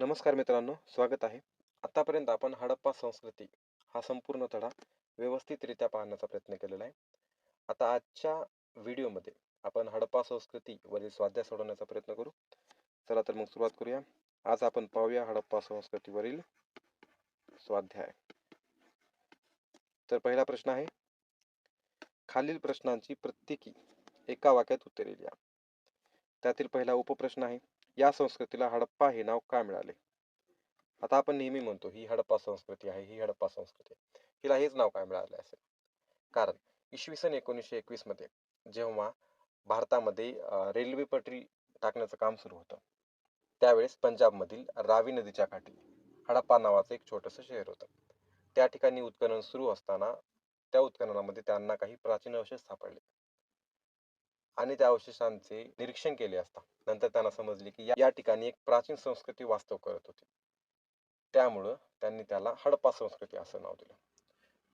नमस्कार मित्रांनो स्वागत आहे. आतापर्यंत आपण हडप्पा संस्कृती हा संपूर्ण धडा व्यवस्थितरित्या पाहण्याचा प्रयत्न केलेला आहे. आता आजच्या व्हिडिओमध्ये आपण हडप्पा संस्कृती वरील स्वाध्याय सोडवण्याचा प्रयत्न करू. चला तर मग सुरुवात करूया. आज आपण पाहूया हडप्पा संस्कृतीवरील स्वाध्याय. तर पहिला प्रश्न आहे. खालील प्रश्नांची प्रत्येकी एका वाक्यात उत्तरे लिहा. त्यातील पहिला उपप्रश्न आहे. या संस्कृतीला हडप्पा हे नाव का मिळाले? आता आपण नेहमी म्हणतो ही हडप्पा संस्कृती आहे ही हडप्पा संस्कृती आहे. हिला हेच नाव काय मिळाले असेल? कारण इसवी सन एकोणीसशे एकवीसमध्ये जेव्हा भारतामध्ये रेल्वे पटरी टाकण्याचं काम सुरू होतं त्यावेळेस पंजाबमधील रावी नदीच्या काठी हडप्पा नावाचं एक छोटंसं शहर होतं. त्या ठिकाणी उत्खनन सुरू असताना त्या उत्खननामध्ये त्यांना काही प्राचीन अवशेष सापडले. आणि त्या अवशेषांचे निरीक्षण केले असता. नंतर त्यांना समजले की या- ठिकाणी एक प्राचीन संस्कृती वास्तव करत होती. त्यामुळं त्यांनी त्याला हडप्पा संस्कृती असं नाव दिलं.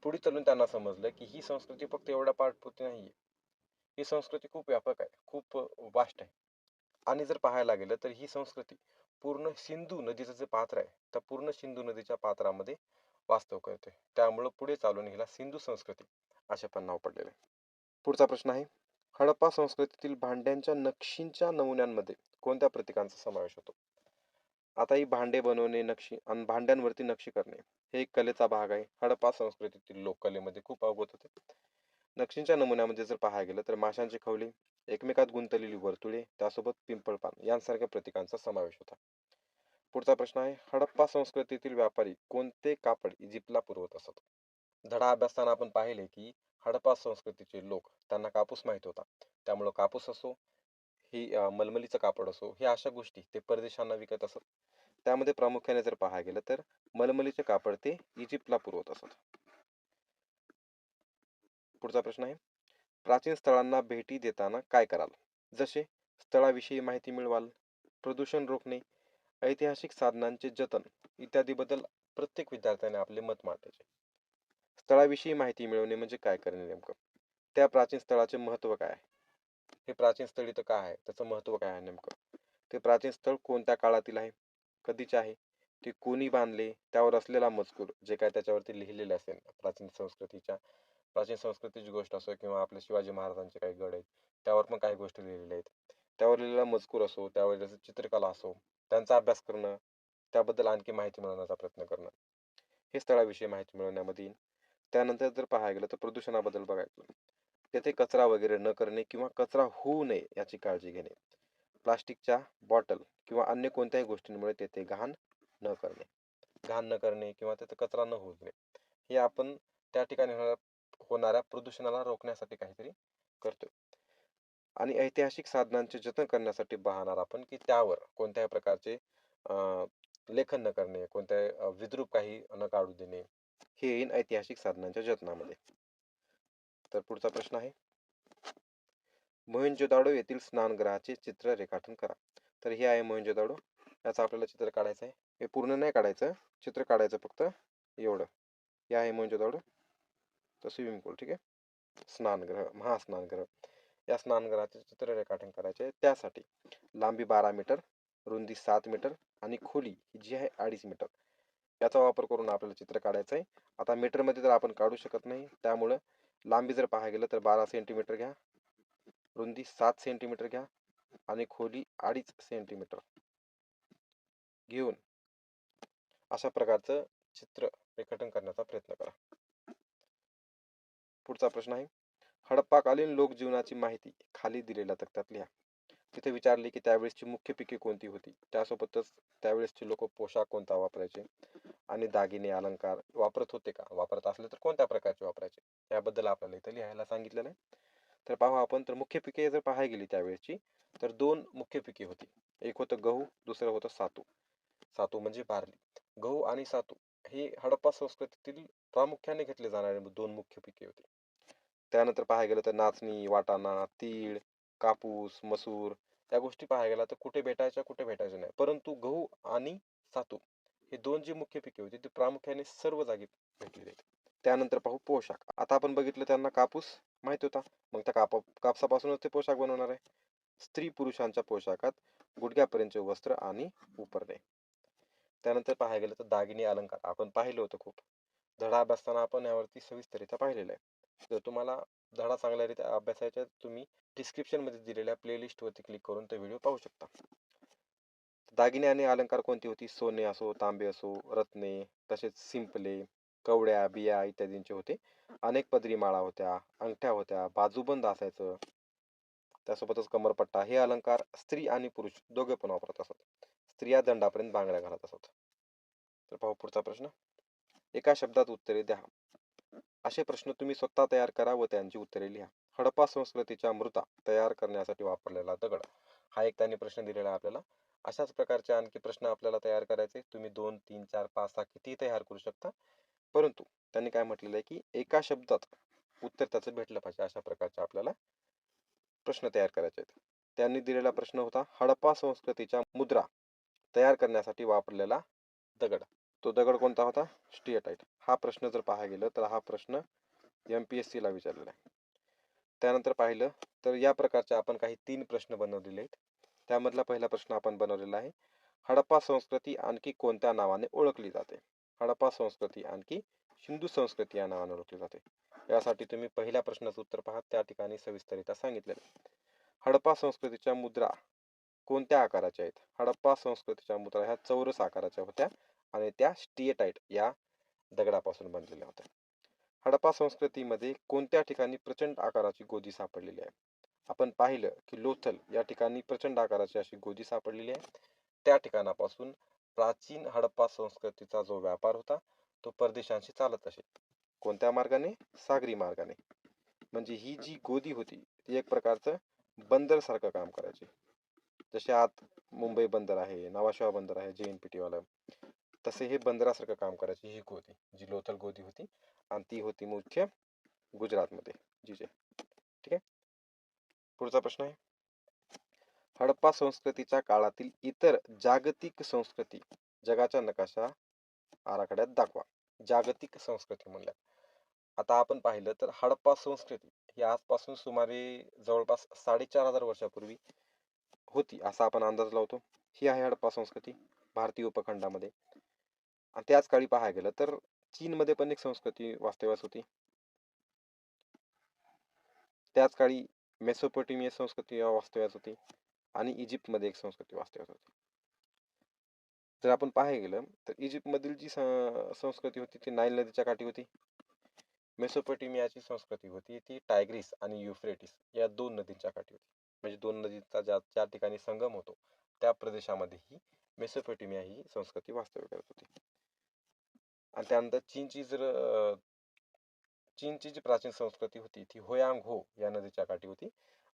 पुढे चालून त्यांना समजलं की ही संस्कृती फक्त एवढ्या पाठपुरती आहे ही संस्कृती खूप व्यापक आहे खूप वास्ट आहे. आणि जर पाहायला गेलं तर ही संस्कृती पूर्ण सिंधू नदीचं जे पात्र आहे त्या पूर्ण सिंधू नदीच्या पात्रामध्ये वास्तव करते. त्यामुळं पुढे चालून हिला सिंधू संस्कृती असे पण नाव पडलेले आहे. पुढचा प्रश्न आहे. हडप्पा संस्कृतीतील भांड्यांच्या नक्षींच्या नमुन्यांमध्ये कोणत्या प्रतीकांचा समावेश होतो? आता ही भांडे बनवणे नक्षी आणि भांड्यांवरती नक्षी करणे हे एक कलेचा भाग आहे. हडप्पा संस्कृतीतील लोक कलेमध्ये खूप अवगत होते. नक्षींच्या नमुन्यामध्ये जर पाहायला गेलं तर माशांची खवली एकमेकात गुंतलेली वर्तुळे त्यासोबत पिंपळपान यांसारख्या प्रतीकांचा समावेश होता. पुढचा प्रश्न आहे हडप्पा संस्कृतीतील व्यापारी कोणते कापड इजिप्तला पुरवत असत? धडा अभ्यासताना आपण पाहिले की हडप्पा संस्कृतीचे लोक त्यांना कापूस माहीत होता. त्यामुळं कापूस असो ही मलमलीचं कापड असो ह्या अशा गोष्टी ते परदेशांना विकत असत. त्यामध्ये प्रामुख्याने जर पाहायला गेलं तर मलमलीचे कापड ते इजिप्तला पुरवत असत. पुढचा प्रश्न आहे. प्राचीन स्थळांना भेटी देताना काय कराल? जसे स्थळाविषयी माहिती मिळवाल प्रदूषण रोखणे ऐतिहासिक साधनांचे जतन इत्यादीबद्दल प्रत्येक विद्यार्थ्याने आपले मत मांडायचे. स्थळाविषयी माहिती मिळवणे म्हणजे काय करणे नेमकं? त्या प्राचीन स्थळाचे महत्त्व काय आहे? हे प्राचीन स्थळ इथं काय आहे? त्याचं महत्त्व काय आहे नेमकं? ते प्राचीन स्थळ कोणत्या काळातील आहे? कधीचे आहे? ते कोणी बांधले? त्यावर असलेला मजकूर जे काय त्याच्यावरती लिहिलेले असेल प्राचीन संस्कृतीच्या प्राचीन संस्कृतीची गोष्ट असो किंवा आपल्या शिवाजी महाराजांचे काही गड आहेत त्यावर पण काही गोष्टी लिहिलेल्या आहेत. त्यावर लिहिलेला मजकूर असो त्यावर जसं चित्रकला असो त्यांचा अभ्यास करणं त्याबद्दल आणखी माहिती मिळवण्याचा प्रयत्न करणं. हे स्थळाविषयी माहिती मिळवण्यामध्ये त्यानंतर जर पाहायला गेलं तर प्रदूषणाबद्दल बघायचं तेथे कचरा वगैरे न करणे किंवा कचरा होऊ नये याची काळजी घेणे. प्लास्टिकच्या बॉटल किंवा अन्य कोणत्याही गोष्टींमुळे तेथे घाण न करणे. घाण न करणे किंवा तेथे कचरा न होऊ देणे हे आपण त्या ठिकाणी होणाऱ्या होणाऱ्या प्रदूषणाला रोखण्यासाठी काहीतरी करतो आणि ऐतिहासिक साधनांचे जतन करण्यासाठी पाहणार आपण की त्यावर कोणत्याही प्रकारचे लेखन न करणे कोणत्याही विद्रूप काही न काढू देणे हे येईल ऐतिहासिक साधनांच्या जतनामध्ये. तर पुढचा प्रश्न आहे. मोहेंजोदाडो येथील स्नानगृहाचे चित्र रेखाटन करा. तर हे आहे मोहेंजोदाडो याचं आपल्याला चित्र काढायचं आहे. हे पूर्ण नाही काढायचं. चित्र काढायचं फक्त एवढं. हे आहे मोहेंजोदाडो तर स्विमिंग पूल ठीक आहे. स्नानगृह महास्नानगृह. या स्नानगृहाचे चित्र रेखाटन करायचे. आहे त्यासाठी लांबी बारा मीटर रुंदी सात मीटर आणि खोली जी आहे अडीच मीटर. याचा वापर करून आपल्याला चित्र काढायचं आहे आता मीटरमध्ये तर आपण काढू शकत नाही. त्यामुळं लांबी जर पाहायला गेलं तर बारा सेंटीमीटर घ्या. रुंदी सात सेंटीमीटर घ्या आणि खोली अडीच सेंटीमीटर. घेऊन अशा प्रकारचं चित्र रेखाटन करण्याचा प्रयत्न करा. पुढचा प्रश्न आहे. हडप्पाकालीन लोकजीवनाची माहिती खाली दिलेल्या तक्त्यात लिहा. तिथे विचारले की त्यावेळेसची मुख्य पिके कोणती होती? त्यासोबतच त्यावेळेसचे लोक पोशाख कोणता वापरायचे? आणि दागिने अलंकार वापरत होते का? वापरत असले तर कोणत्या प्रकारचे वापरायचे? याबद्दल आपल्याला इथं लिहायला सांगितलेलं आहे. तर पाहू आपण तर मुख्य पिके जर पाहायला गेली त्यावेळेची तर दोन मुख्य पिके होती. एक होतं गहू दुसरं होतं सातू. सातू म्हणजे बार्ली. गहू आणि सातू हे हडप्पा संस्कृतीतील प्रामुख्याने घेतले जाणारे दोन मुख्य पिके होती. त्यानंतर पाहायला गेलं तर नाचणी वाटाणा तीळ कापूस मसूर या गोष्टी पाहायला गेला तर कुठे भेटायच्या कुठे भेटायच्या नाही. परंतु गहू आणि सातू हे दोन जी मुख्य पिके होती ती प्रामुख्याने सर्व जागी भेटली आहेत. त्यानंतर पाहू पोशाख. आता आपण बघितलं त्यांना कापूस माहीत होता. मग त्या कापा कापसापासूनच ते पोशाख बनवणार आहे. स्त्री पुरुषांच्या पोशाखात गुडघ्यापर्यंतचे वस्त्र आणि उपरणे. त्यानंतर पाहायला गेलं तर दागिने अलंकार. आपण पाहिलं होतं खूप. धडा अभ्यासताना आपण यावरती सविस्तरित्या पाहिलेलं आहे. जर तुम्हाला धडा चांगल्यारीत्या अभ्यासायचा तुम्ही डिस्क्रिप्शनमध्ये दिलेल्या प्लेलिस्टवरती क्लिक करून तो व्हिडिओ पाहू शकता. दागिने आणि अलंकार कोणती होती? सोने असो तांबे असो रत्ने तसेच सिंपले कवड्या बिया इत्यादींचे होते. अनेक पदरी माळा होत्या अंगठ्या होत्या बाजूबंद असायचं. त्यासोबतच कमरपट्टा हे अलंकार स्त्री आणि पुरुष दोघे पण वापरत असत. स्त्रिया दंडापर्यंत बांगड्या घालत असत. तर पाहू पुढचा प्रश्न. एका शब्दात उत्तरे द्या. असे प्रश्न तुम्ही स्वतः तयार करा व त्यांची उत्तरे लिहा. हडप्पा संस्कृतीच्या मृता तयार करण्यासाठी वापरलेला दगड. हा एक त्यांनी प्रश्न दिलेला आपल्याला. अशाच प्रकारचे आणखी प्रश्न आपल्याला तयार करायचे. तुम्ही दोन तीन चार पाच सहा किती तयार करू शकता. परंतु त्यांनी काय म्हटलेलं आहे की एका शब्दात उत्तर त्याचं भेटलं पाहिजे अशा प्रकारचे आपल्याला प्रश्न तयार करायचे आहेत. त्यांनी दिलेला प्रश्न होता हडप्पा संस्कृतीच्या मुद्रा तयार करण्यासाठी वापरलेला दगड. तो दगड कोणता होता? स्टिएटाईट हा प्रश्न जर पाहायला गेलं तर हा प्रश्न एम पी एस सीला विचारलेला आहे. त्यानंतर पाहिलं तर या प्रकारचे आपण काही तीन प्रश्न बनवलेले आहेत. त्यामधला पहिला प्रश्न आपण बनवलेला आहे. हडप्पा संस्कृती आणखी कोणत्या नावाने ओळखली जाते? हडप्पा संस्कृती आणखी सिंधू संस्कृती या नावाने ओळखली जाते. यासाठी तुम्ही पहिल्या प्रश्नाचं उत्तर पहा. त्या ठिकाणी सविस्तरित्या सांगितलेलं हडप्पा संस्कृतीच्या मुद्रा कोणत्या आकाराच्या आहेत? हडप्पा संस्कृतीच्या मुद्रा ह्या चौरस आकाराच्या होत्या आणि त्या स्टिएटाईट या दगडापासून बनलेल्या होत्या. हडप्पा संस्कृतीमध्ये कोणत्या ठिकाणी प्रचंड आकाराची गोदी सापडलेली आहे? आपण पाहिलं की लोथल या ठिकाणी प्रचंड आकाराची अशी गोदी सापडलेली आहे. त्या ठिकाणापासून प्राचीन हडप्पा संस्कृतीचा जो व्यापार होता तो परदेशांशी चालत असे. कोणत्या मार्गाने? सागरी मार्गाने. म्हणजे ही जी गोदी होती ती एक प्रकारचं बंदर सारखं काम करायची. जसे आत मुंबई बंदर आहे नवाशिवा बंदर आहे जे एन पी टीवालं तसे हे बंदरासारखं काम करायची ही गोदी जी लोथल गोदी होती. आणि ती होती मुख्य गुजरातमध्ये. जी जे. पुढचा प्रश्न आहे. हडप्पा संस्कृतीच्या काळातील इतर जागतिक संस्कृती जगाच्या नकाशा आराखड्यात दाखवा. जागतिक संस्कृती म्हणल्या आता आपण पाहिलं तर हडप्पा संस्कृती ही आजपासून सुमारे जवळपास साडेचार हजार वर्षापूर्वी होती असा आपण अंदाज लावतो. ही आहे हडप्पा संस्कृती भारतीय उपखंडामध्ये. आणि त्याच काळी पाहायला गेलं तर चीनमध्ये पण एक संस्कृती वास्तव्यास होती. त्याच काळी मेसोपोटेमिया संस्कृती वास्तव्यास होती आणि इजिप्तमध्ये एक संस्कृती वास्तव्यास होती. जर आपण पाहायला गेलं तर इजिप्तमधील जी स- संस्कृती होती ती नाईल नदीच्या काठी होती. मेसोपोटेमियाची संस्कृती होती ती टायग्रिस आणि युफ्रेटिस या दोन नदींच्या काठी होती. म्हणजे दोन नदींचा ज्या ज्या ठिकाणी संगम होतो त्या प्रदेशामध्ये ही मेसोपोटेमिया ही संस्कृती वास्तव्य करत होती. आणि त्यानंतर चीनची जर चीनची जी प्राचीन संस्कृती होती ती होयांग हो या नदीच्या काठी होती.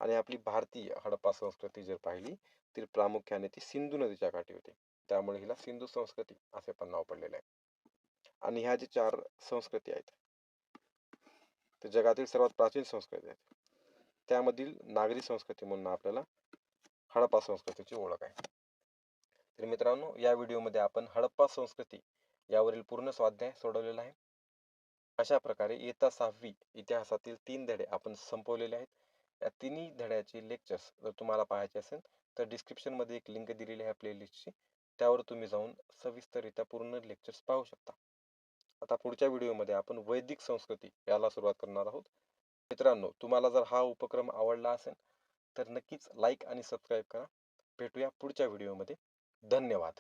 आणि आपली भारतीय हडप्पा संस्कृती जर पाहिली तर प्रामुख्याने ती सिंधू नदीच्या काठी होती. त्यामुळे हिला सिंधू संस्कृती असे पण नाव पडलेले आहे. आणि ह्या ज्या चार संस्कृती आहेत ते जगातील सर्वात प्राचीन संस्कृती आहेत. त्यामधील नागरी संस्कृती म्हणून आपल्याला हडप्पा संस्कृतीची ओळख आहे. तर मित्रांनो या व्हिडिओमध्ये आपण हडप्पा संस्कृती यावरील पूर्ण स्वाध्याय सोडवलेला आहे. अशा प्रकारे इयत्ता सहावी इतिहासातील तीन धडे आपण संपवलेले आहेत. या तिन्ही धड्याचे लेक्चर्स जर तुम्हाला पाहायचे असेल तर डिस्क्रिप्शनमध्ये एक लिंक दिलेली आहे प्लेलिस्टची त्यावर तुम्ही जाऊन सविस्तररित्या पूर्ण लेक्चर्स पाहू शकता. आता पुढच्या व्हिडिओमध्ये आपण वैदिक संस्कृती याला सुरुवात करणार आहोत. मित्रांनो तुम्हाला जर हा उपक्रम आवडला असेल तर नक्कीच लाईक आणि सबस्क्राईब करा. भेटूया पुढच्या व्हिडिओमध्ये धन्यवाद.